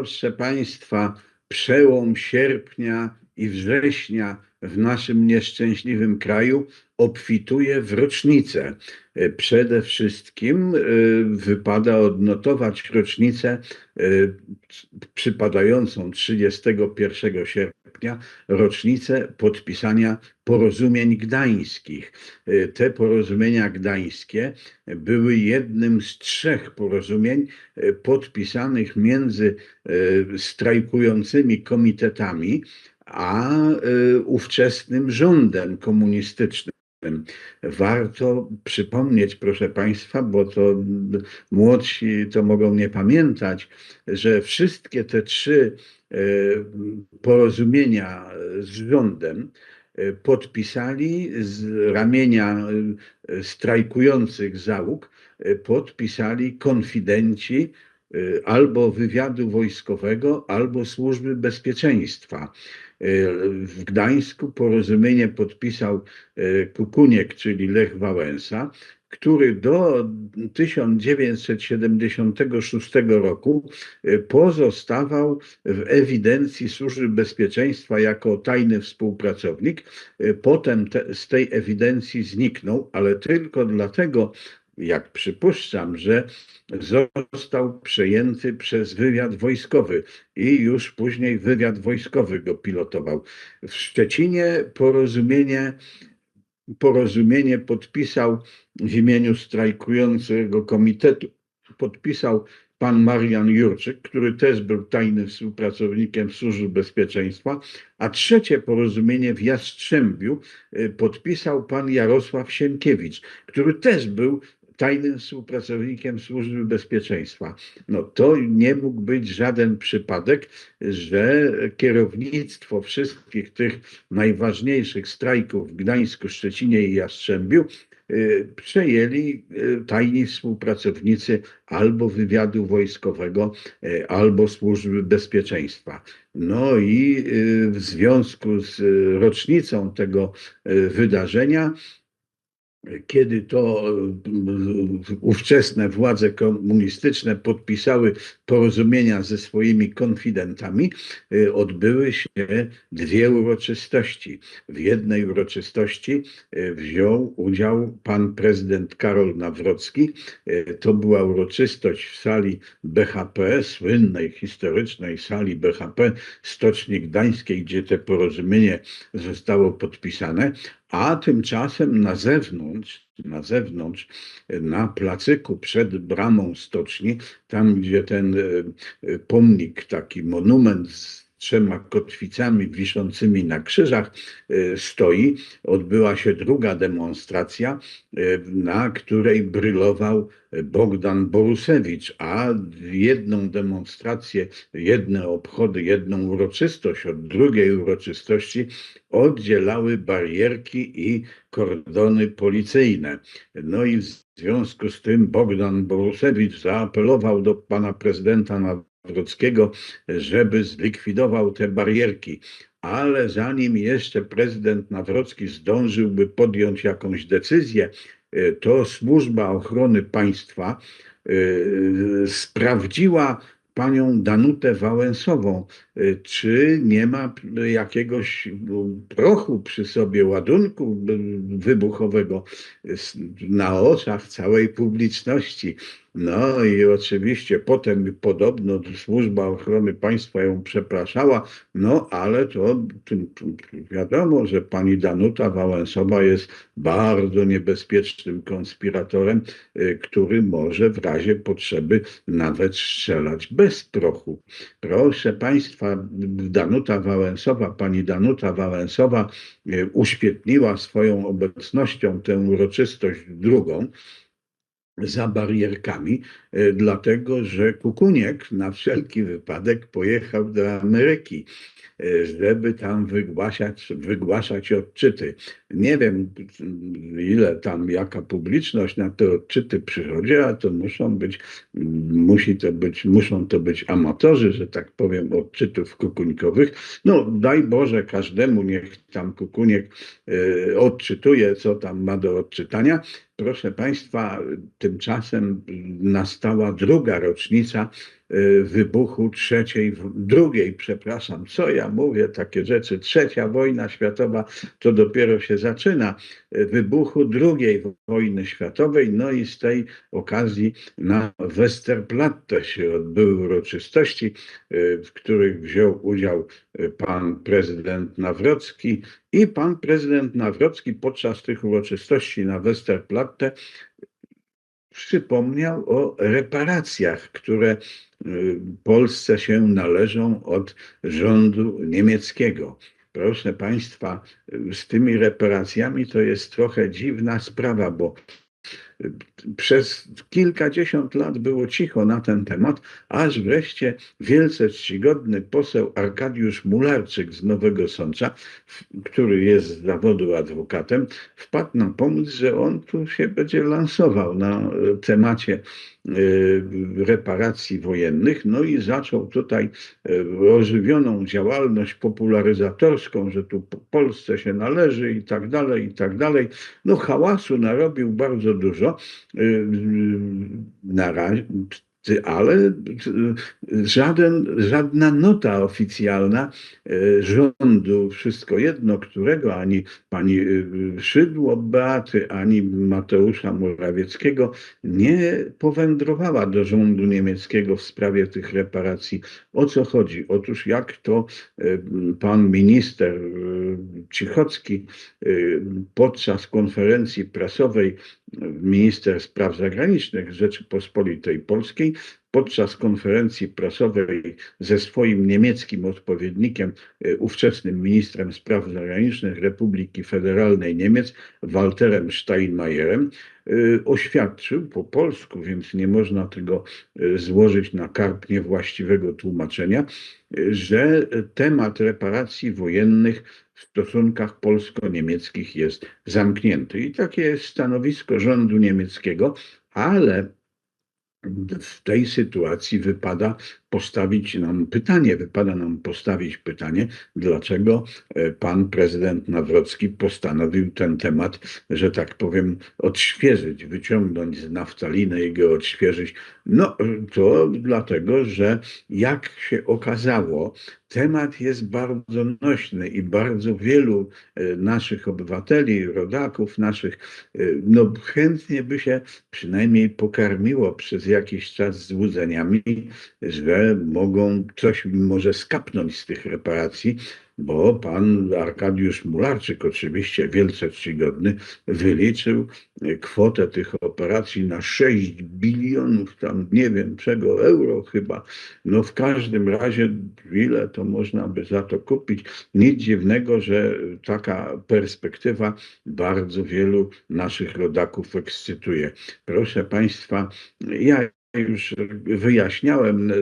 proszę Państwa, przełom sierpnia i września w naszym nieszczęśliwym kraju obfituje w rocznicę. E, Przede wszystkim e, wypada odnotować rocznicę e, przypadającą 31 sierpnia, rocznicę podpisania porozumień gdańskich. Te porozumienia gdańskie były jednym z trzech porozumień podpisanych między strajkującymi komitetami a ówczesnym rządem komunistycznym. Warto przypomnieć, proszę Państwa, bo to młodsi to mogą nie pamiętać, że wszystkie te trzy e, porozumienia z rządem e, podpisali z ramienia e, strajkujących załóg, podpisali konfidenci albo wywiadu wojskowego, albo służby bezpieczeństwa. W Gdańsku porozumienie podpisał e, Kukuniek, czyli Lech Wałęsa, który do 1976 roku e, pozostawał w ewidencji Służby Bezpieczeństwa jako tajny współpracownik. E, potem te, z tej ewidencji zniknął, ale tylko dlatego, jak przypuszczam, że został przejęty przez wywiad wojskowy i już później wywiad wojskowy go pilotował. W Szczecinie porozumienie, porozumienie podpisał w imieniu strajkującego komitetu, podpisał pan Marian Jurczyk, który też był tajnym współpracownikiem Służby Bezpieczeństwa, a trzecie porozumienie w Jastrzębiu y, podpisał pan Jarosław Sienkiewicz, który też był tajnym współpracownikiem Służby Bezpieczeństwa. No to nie mógł być żaden przypadek, że kierownictwo wszystkich tych najważniejszych strajków w Gdańsku, Szczecinie i Jastrzębiu y, przejęli y, tajni współpracownicy albo wywiadu wojskowego, y, albo służby bezpieczeństwa. No i w związku z rocznicą tego wydarzenia kiedy to e, ówczesne władze komunistyczne podpisały porozumienia ze swoimi konfidentami, e, odbyły się dwie uroczystości. W jednej uroczystości e, wziął udział pan prezydent Karol Nawrocki. To była uroczystość w sali BHP, słynnej, historycznej sali BHP Stoczni Gdańskiej, gdzie te porozumienie zostało podpisane, a tymczasem na zewnątrz, na zewnątrz, na placyku przed bramą stoczni, tam gdzie ten e, pomnik, taki monument trzema kotwicami wiszącymi na krzyżach e, stoi. Odbyła się druga demonstracja, na której brylował Bogdan Borusewicz, a jedną demonstrację, jedne obchody, jedną uroczystość od drugiej uroczystości oddzielały barierki i kordony policyjne. No i w związku z tym Bogdan Borusewicz zaapelował do pana prezydenta Nawrockiego, żeby zlikwidował te barierki. Ale zanim jeszcze prezydent Nawrocki zdążyłby podjąć jakąś decyzję, to służba ochrony państwa y, sprawdziła panią Danutę Wałęsową, y, czy nie ma jakiegoś prochu przy sobie, ładunku wybuchowego na oczach całej publiczności. No i oczywiście potem podobno służba ochrony państwa ją przepraszała, no ale to wiadomo, że pani Danuta Wałęsowa jest bardzo niebezpiecznym konspiratorem, y, który może w razie potrzeby nawet strzelać bez prochu. Proszę państwa, Danuta Wałęsowa, pani Danuta Wałęsowa y, uświetniła swoją obecnością tę uroczystość drugą, za barierkami, e, dlatego że Kukuniek na wszelki wypadek pojechał do Ameryki, e, żeby tam wygłaszać, wygłaszać odczyty. Nie wiem, ile tam, jaka publiczność na te odczyty przychodzi, a to muszą być, musi to być, muszą to być amatorzy, że tak powiem, odczytów kukuńkowych. No, daj Boże każdemu, niech tam Kukuniek e, odczytuje, co tam ma do odczytania. Proszę Państwa, tymczasem nastała druga rocznica wybuchu trzeciej, drugiej, przepraszam, co ja mówię, takie rzeczy, trzecia wojna światowa to dopiero się zaczyna, y, wybuchu drugiej wojny światowej, no i z tej okazji na Westerplatte się odbyły uroczystości, w których wziął udział pan prezydent Nawrocki i pan prezydent Nawrocki podczas tych uroczystości na Westerplatte przypomniał o reparacjach, które y, Polsce się należą od rządu niemieckiego. Proszę Państwa, z tymi reparacjami to jest trochę dziwna sprawa, bo przez kilkadziesiąt lat było cicho na ten temat, aż wreszcie wielce czcigodny poseł Arkadiusz Mularczyk z Nowego Sącza, który jest z zawodu adwokatem, wpadł na pomysł, że on tu się będzie lansował na temacie y, reparacji wojennych, no i zaczął tutaj y, ożywioną działalność popularyzatorską, że tu Polsce się należy i tak dalej, i tak dalej. No hałasu narobił bardzo dużo. Y, na razie, ale żaden, żadna nota oficjalna e, rządu, wszystko jedno, którego ani pani e, Szydło Beaty, ani Mateusza Morawieckiego nie powędrowała do rządu niemieckiego w sprawie tych reparacji. O co chodzi? Otóż jak to e, pan minister Cichocki podczas konferencji prasowej minister spraw zagranicznych Rzeczypospolitej Polskiej podczas konferencji prasowej ze swoim niemieckim odpowiednikiem, e, ówczesnym ministrem spraw zagranicznych Republiki Federalnej Niemiec, Walterem Steinmeierem, e, oświadczył po polsku, więc nie można tego e, złożyć na karp niewłaściwego tłumaczenia, że temat reparacji wojennych w stosunkach polsko-niemieckich jest zamknięty. I takie jest stanowisko rządu niemieckiego, ale w tej sytuacji wypada postawić nam pytanie, wypada nam postawić pytanie, dlaczego e, pan prezydent Nawrocki postanowił ten temat, że tak powiem, odświeżyć, wyciągnąć z naftaliny i go odświeżyć. No to dlatego, że jak się okazało, temat jest bardzo nośny i bardzo wielu e, naszych obywateli, rodaków naszych, e, no chętnie by się przynajmniej pokarmiło przez jakiś czas złudzeniami, że mogą coś może skapnąć z tych reparacji, bo pan Arkadiusz Mularczyk, oczywiście wielce czcigodny, wyliczył kwotę tych operacji na 6 bilionów, tam nie wiem czego, euro chyba. No w każdym razie, ile to można by za to kupić? Nic dziwnego, że taka perspektywa bardzo wielu naszych rodaków ekscytuje. Proszę Państwa, ja już wyjaśniałem,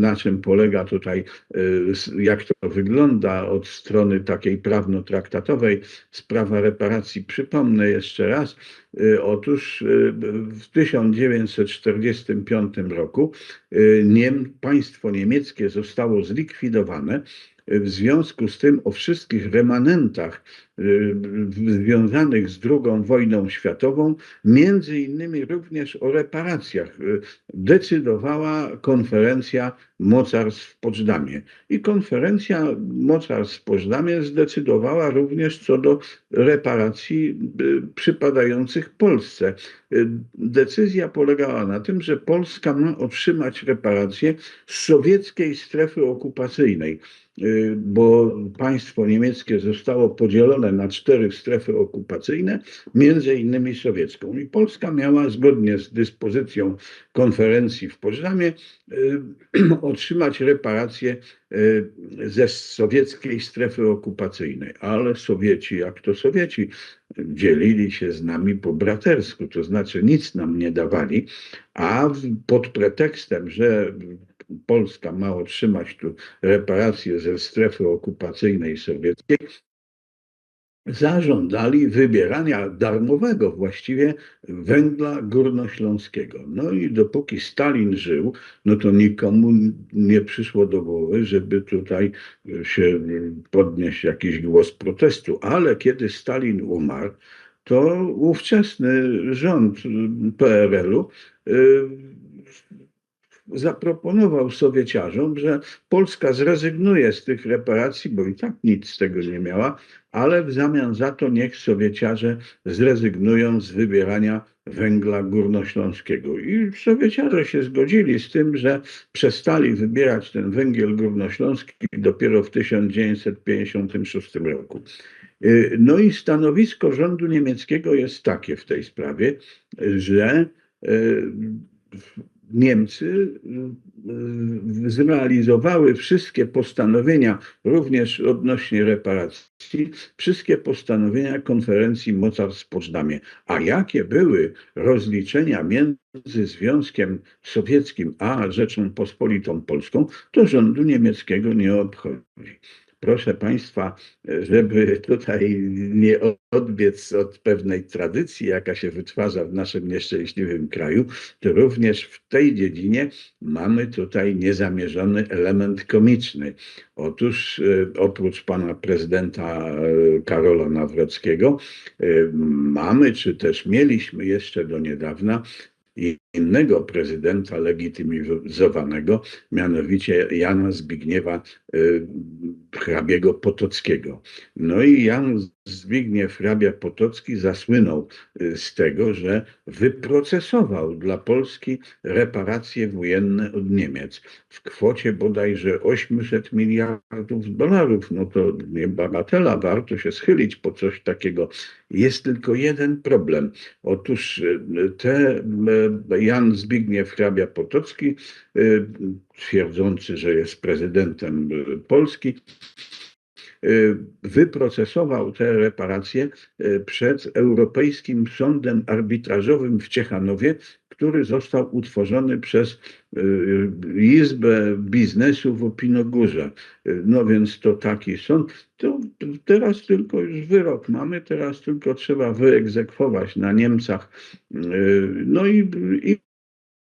na czym polega tutaj, y, jak to wygląda od strony takiej prawno-traktatowej. Sprawa reparacji, przypomnę jeszcze raz. Y, otóż y, w 1945 roku Niem, państwo niemieckie zostało zlikwidowane w związku z tym o wszystkich remanentach y, związanych z II wojną światową, między innymi również o reparacjach, y, decydowała konferencja mocarstw w Poczdamie. I konferencja mocarstw w Poczdamie zdecydowała również co do reparacji y, przypadających Polsce. Decyzja polegała na tym, że Polska ma otrzymać reparacje z sowieckiej strefy okupacyjnej. Y, bo państwo niemieckie zostało podzielone na cztery strefy okupacyjne, między innymi sowiecką. I Polska miała zgodnie z dyspozycją konferencji w Poznamie y, otrzymać reparacje y, ze sowieckiej strefy okupacyjnej. Ale Sowieci, jak to Sowieci, dzielili się z nami po bratersku, to znaczy nic nam nie dawali, a pod pretekstem, że Polska ma otrzymać tu reparacje ze strefy okupacyjnej sowieckiej, zażądali wybierania darmowego właściwie węgla górnośląskiego. No i dopóki Stalin żył, no to nikomu nie przyszło do głowy, żeby tutaj się podnieść jakiś głos protestu. Ale kiedy Stalin umarł, to ówczesny rząd PRL-u zaproponował Sowieciarzom, że Polska zrezygnuje z tych reparacji, bo i tak nic z tego nie miała, ale w zamian za to niech Sowieciarze zrezygnują z wybierania węgla górnośląskiego. I Sowieciarze się zgodzili z tym, że przestali wybierać ten węgiel górnośląski dopiero w 1956 roku. Y, no i stanowisko rządu niemieckiego jest takie w tej sprawie, że y, Niemcy y, zrealizowały wszystkie postanowienia, również odnośnie reparacji, wszystkie postanowienia konferencji mocarstw w Poczdamie. A jakie były rozliczenia między Związkiem Sowieckim a Rzeczą Pospolitą Polską, to rządu niemieckiego nie obchodzi proszę Państwa, żeby tutaj nie odbiec od pewnej tradycji, jaka się wytwarza w naszym nieszczęśliwym kraju, to również w tej dziedzinie mamy tutaj niezamierzony element komiczny. Otóż e, oprócz pana prezydenta e, Karola Nawrockiego e, mamy, czy też mieliśmy jeszcze do niedawna innego prezydenta legitymizowanego, mianowicie Jana Zbigniewa y, hrabiego Potockiego. No i Jan Zbigniew hrabia Potocki zasłynął y, z tego, że wyprocesował dla Polski reparacje wojenne od Niemiec w kwocie bodajże 800 miliardów dolarów. No to nie bagatela, warto się schylić po coś takiego. Jest tylko jeden problem. Otóż y, te Jan Zbigniew hrabia Potocki, twierdzący, że jest prezydentem Polski, Y, wyprocesował te reparacje y, przed Europejskim Sądem Arbitrażowym w Ciechanowie, który został utworzony przez y, Izbę Biznesu w Opinogórze. No więc to taki sąd. To teraz tylko już wyrok mamy, teraz tylko trzeba wyegzekwować na Niemcach. No i, i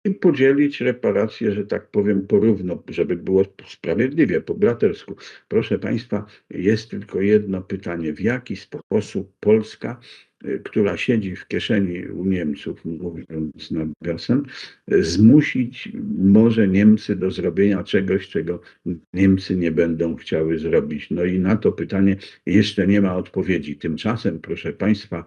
i podzielić reparacje, że tak powiem, porówno, żeby było sprawiedliwie, po bratersku. Proszę Państwa, jest tylko jedno pytanie. W jaki sposób Polska, y, która siedzi w kieszeni u Niemców, mówiąc nawiasem, zmusić może Niemcy do zrobienia czegoś, czego Niemcy nie będą chciały zrobić? No i na to pytanie jeszcze nie ma odpowiedzi. Tymczasem, proszę Państwa,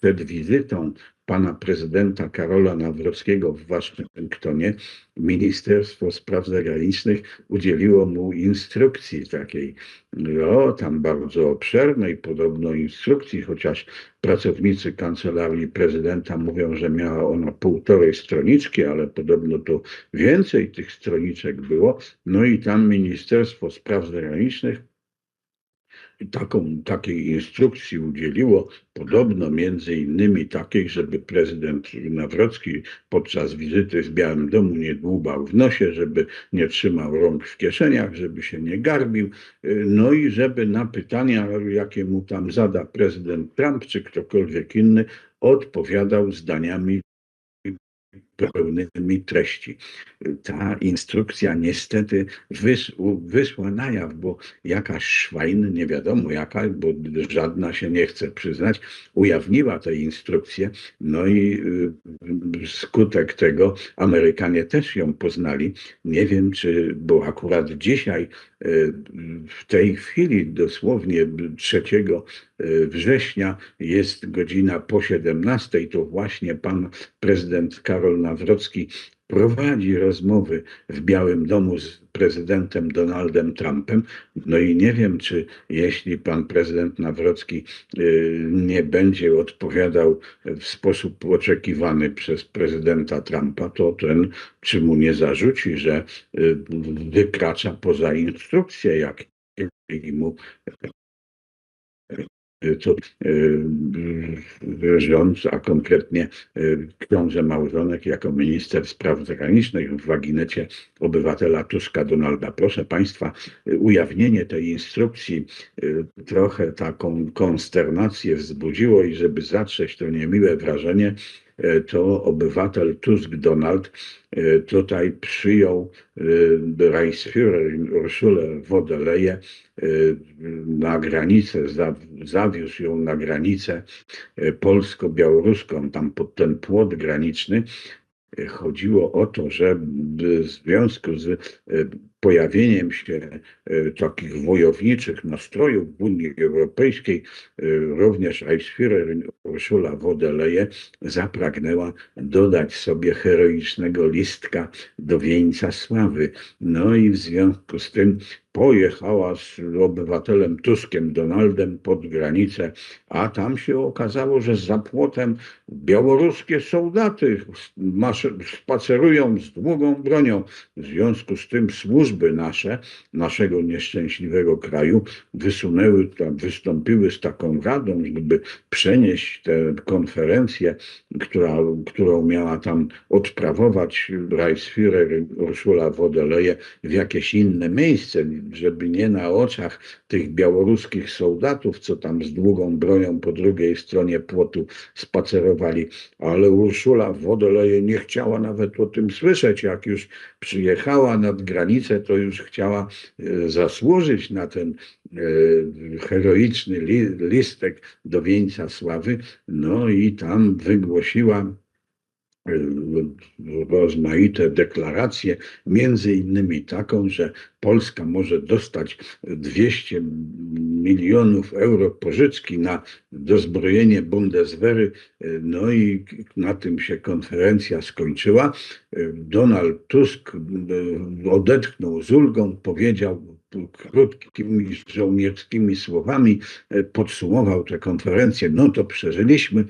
przed wizytą pana prezydenta Karola Nawrockiego w Waszyngtonie Ministerstwo Spraw Zagranicznych udzieliło mu instrukcji takiej, no tam bardzo obszernej podobno instrukcji, chociaż pracownicy kancelarii prezydenta mówią, że miała ona półtorej stroniczki, ale podobno to więcej tych stroniczek było. No i tam Ministerstwo Spraw Zagranicznych taką, takiej instrukcji udzieliło, podobno między innymi takiej, żeby prezydent Nawrocki podczas wizyty w Białym Domu nie dłubał w nosie, żeby nie trzymał rąk w kieszeniach, żeby się nie garbił, no i żeby na pytania, jakie mu tam zada prezydent Trump czy ktokolwiek inny, odpowiadał zdaniami pełnymi treści. Ta instrukcja niestety wyszła na jaw, bo jakaś szwajn, nie wiadomo jaka, bo żadna się nie chce przyznać, ujawniła tę instrukcję, no i y, skutek tego Amerykanie też ją poznali. Nie wiem, czy, bo akurat dzisiaj, y, w tej chwili, dosłownie 3 y, września, jest godzina po 17, to właśnie pan prezydent Karol Nawrocki prowadzi rozmowy w Białym Domu z prezydentem Donaldem Trumpem. No i nie wiem, czy jeśli pan prezydent Nawrocki y, nie będzie odpowiadał w sposób oczekiwany przez prezydenta Trumpa, to ten, czy mu nie zarzuci, że y, wykracza poza instrukcję, jak mu co e, rząd, a konkretnie e, książę Małżonek jako minister spraw zagranicznych w wagинecie obywatela Tuska Donalda. Proszę Państwa, ujawnienie tej instrukcji trochę taką konsternację wzbudziło i żeby zatrzeć to niemiłe wrażenie, to obywatel Tusk Donald e, tutaj przyjął e, Reichsführer Urszulę Wodeleję na granicę, zawiózł ją na granicę polsko-białoruską, tam pod ten płot graniczny. Chodziło o to, że w związku z pojawieniem się takich wojowniczych nastrojów w Unii Europejskiej, również Reichsführerin Ursula von der Leyen zapragnęła dodać sobie heroicznego listka do wieńca sławy. No i w związku z tym pojechała z obywatelem Tuskiem Donaldem pod granicę, a tam się okazało, że za płotem białoruskie soldaty spacerują z długą bronią. W związku z tym służby nasze, naszego nieszczęśliwego kraju, wysunęły, tam, wystąpiły z taką radą, żeby przenieść tę konferencję, która, którą miała tam odprawować Reichsführer der Leyen w jakieś inne miejsce, żeby nie na oczach tych białoruskich soldatów, co tam z długą bronią po drugiej stronie płotu spacerowali, ale Urszula Wodoleje nie chciała nawet o tym słyszeć. Jak już przyjechała nad granicę, to już chciała e, zasłużyć na ten e, heroiczny listek do wieńca sławy, no i tam wygłosiła rozmaite deklaracje, między innymi taką, że Polska może dostać 200 milionów euro pożyczki na dozbrojenie Bundeswehry. No i na tym się konferencja skończyła. Donald Tusk odetchnął z ulgą, powiedział krótkimi żołnierskimi słowami, podsumował tę konferencję. No to przeżyliśmy,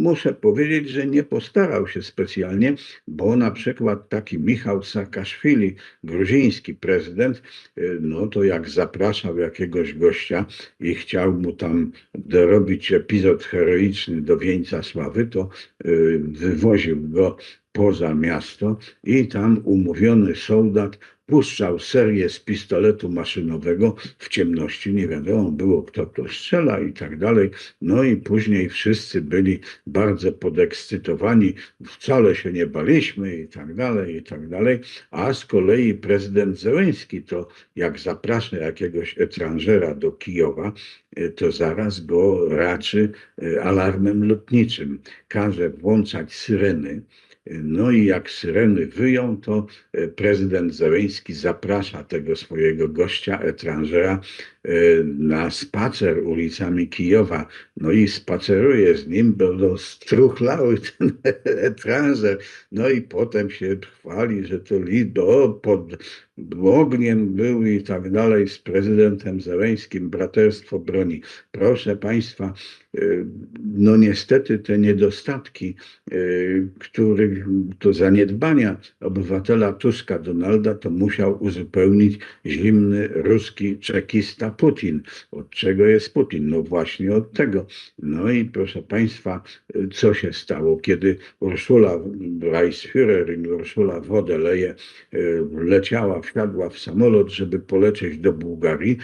muszę powiedzieć, że nie postarał się specjalnie, bo na przykład taki Michał Saakaszwili, gruziński prezydent, y, no to jak zapraszał jakiegoś gościa i chciał mu tam dorobić epizod heroiczny do wieńca sławy, to y, wywoził go poza miasto i tam umówiony soldat puszczał serię z pistoletu maszynowego w ciemności. Nie wiadomo było, kto to strzela i tak dalej. No i później wszyscy byli bardzo podekscytowani. Wcale się nie baliśmy i tak dalej, i tak dalej. A z kolei prezydent Zełenski to jak zaprasza jakiegoś etrangera do Kijowa, to zaraz go raczy e, alarmem lotniczym. Każe włączać syreny no i jak syreny wyją, to e, prezydent Zełenski zaprasza tego swojego gościa, etrangera, e, na spacer ulicami Kijowa. No i spaceruje z nim, bo struchlały ten etranger. No i potem się chwali, że to Lido pod ogniem był i tak dalej z prezydentem Zełęskim, braterstwo broni. Proszę Państwa, y, no niestety te niedostatki, y, których to zaniedbania obywatela Tuska Donalda, to musiał uzupełnić zimny ruski czekista Putin. Od czego jest Putin? No właśnie od tego. No i proszę Państwa, y, co się stało, kiedy Ursula Reichsführerin, Ursula Wodeleje leciała w wsiadła w samolot, żeby polecieć do Bułgarii,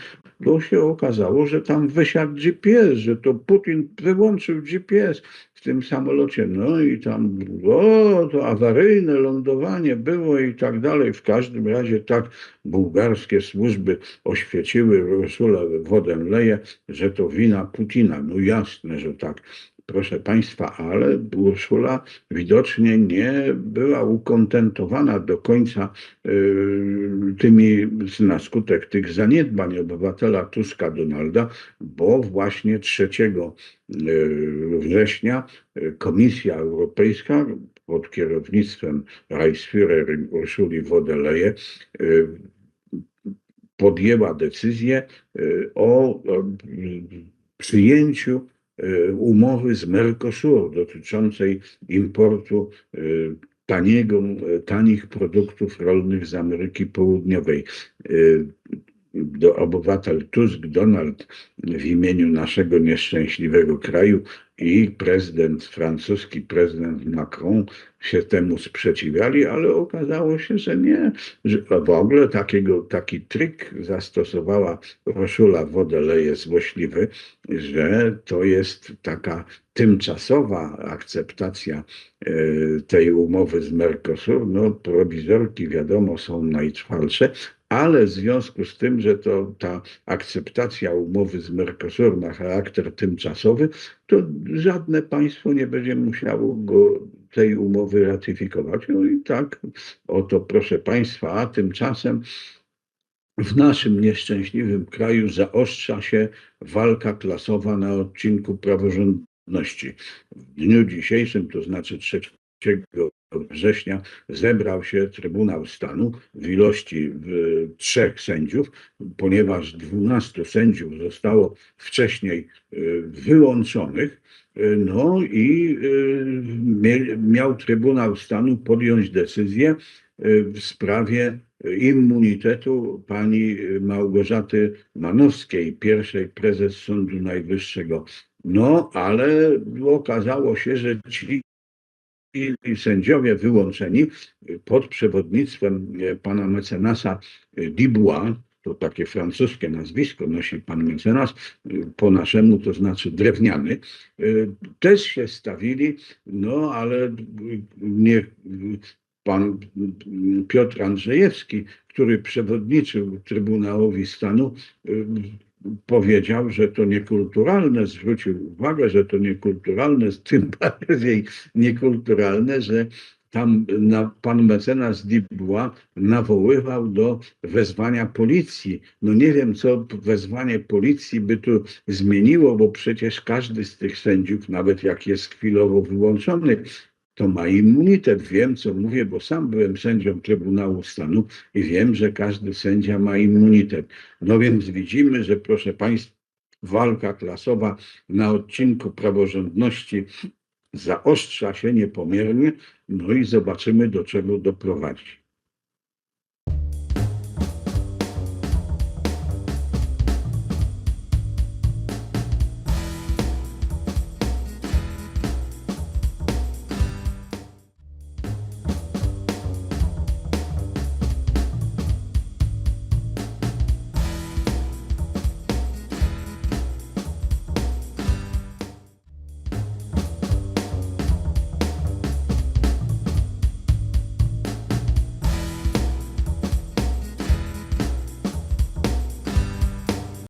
to się okazało, że tam wysiadł GPS, że to Putin wyłączył GPS w tym samolocie. No i tam, o, to awaryjne lądowanie było i tak dalej. W każdym razie tak bułgarskie służby oświeciły Ursula wodę leje, że to wina Putina. No jasne, że tak proszę Państwa, ale Urszula widocznie nie była ukontentowana do końca y, tymi, na skutek tych zaniedbań obywatela Tuska Donalda, bo właśnie 3 y, września y, Komisja Europejska pod kierownictwem Reichsführer der Leyen podjęła decyzję o przyjęciu umowy z Mercosur dotyczącej importu e, taniego, e, tanich produktów rolnych z Ameryki Południowej. Do obywatel Tusk, Donald w imieniu naszego nieszczęśliwego kraju i prezydent francuski, prezydent Macron się temu sprzeciwiali, ale okazało się, że nie, że w ogóle takiego, taki trik zastosowała Urszula Wodeleje złośliwy, że to jest taka tymczasowa akceptacja e, tej umowy z Mercosur. No, prowizorki wiadomo są najtrwalsze, ale w związku z tym, że to ta akceptacja umowy z Mercosur ma charakter tymczasowy, to żadne państwo nie będzie musiało go tej umowy ratyfikować. No i tak, oto proszę Państwa, a tymczasem w naszym nieszczęśliwym kraju zaostrza się walka klasowa na odcinku praworządności. W dniu dzisiejszym, to znaczy 3 września, zebrał się Trybunał Stanu w ilości trzech sędziów, ponieważ 12 sędziów zostało wcześniej y, wyłączonych. y, No i y, miał Trybunał Stanu podjąć decyzję w sprawie immunitetu pani Małgorzaty Manowskiej, pierwszej prezes Sądu Najwyższego. No, ale okazało się, że ci sędziowie wyłączeni pod przewodnictwem e, pana mecenasa e, Dubois, to takie francuskie nazwisko nosi pan mecenas, e, po naszemu to znaczy drewniany, też się stawili, no ale nie pan Piotr Andrzejewski, który przewodniczył Trybunałowi Stanu, powiedział, że to niekulturalne, zwrócił uwagę, że to niekulturalne, tym bardziej niekulturalne, że tam na, pan mecenas Dubois nawoływał do wezwania policji. No nie wiem, co wezwanie policji by tu zmieniło, bo przecież każdy z tych sędziów, nawet jak jest chwilowo wyłączony, to ma immunitet. Wiem, co mówię, bo sam byłem sędzią Trybunału Stanu i wiem, że każdy sędzia ma immunitet. No więc widzimy, że proszę Państwa, walka klasowa na odcinku praworządności zaostrza się niepomiernie, no i zobaczymy, do czego doprowadzi.